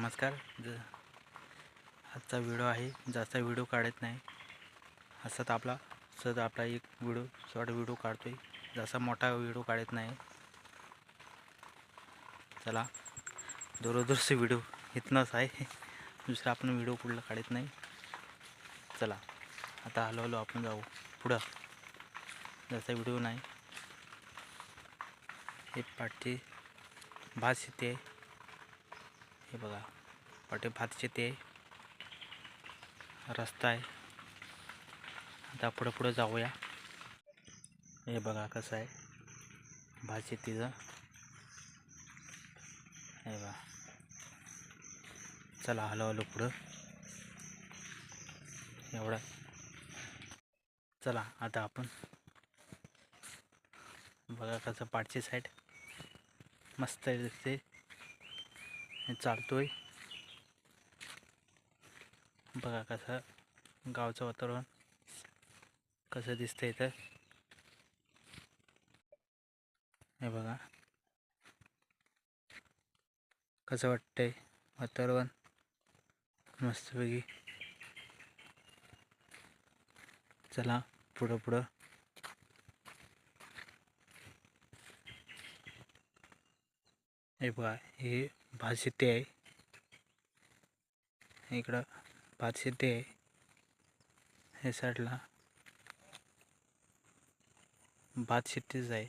नमस्कार. ज आजचा व्हिडिओ आहे. जास्त व्हिडिओ काढत नाही. असंच आपला सहज आपला एक व्हिडिओ शॉर्ट व्हिडिओ आहे जसा मोठा व्हिडिओ काढत नाही. चला. दररोजचे व्हिडिओ इथनंच आहे. दुसरा आपण व्हिडिओ पुढला काढत नाही. चला. आता हलो हलो आपण जाऊ पुढं. जसा व्हिडिओ नाही. हे पाठची भात शेती आहे हे बघा. पाटे भात शेती आहे रस्ता आहे. आता पुढं पुढं जाऊया. हे बघा कसं आहे. भात शेतीचं. हे बघा. चला हलो हलो पुढं. एवढं. चला आता आपण बघा कसं पाठची साईड मस्त आहे दिसते चालतोय. बघा कसं गावचं वातावरण कसं दिसतं इथं. हे बघा. कसं वाटतंय वातावरण? मस्तपैकी. चला पुढं पुढं. हे बघा हे भात शेती आहे. इकडं भात शेती आहे. हे साईडला भात शेतीच आहे.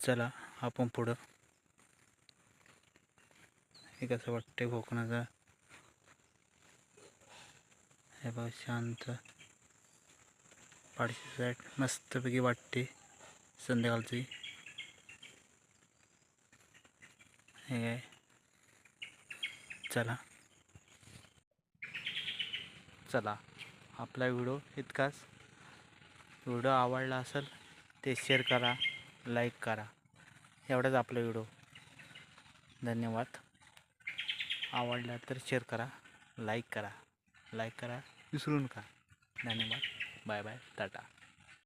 चला आपण पुढं. हे कसं वाटते कोकणाचं? हे बघा शांत. पाडशी साईड मस्तपैकी वाटते संध्याकाळची. हे। चला। चला। आपला व्हिडिओ इतकाच. व्हिडिओ आवडला असेल ते शेअर करा लाईक करा. एवढाच आपला व्हिडिओ. धन्यवाद. आवडला तर शेअर करा लाईक करा. लाईक करा विसरू नका. धन्यवाद. Bye bye Tata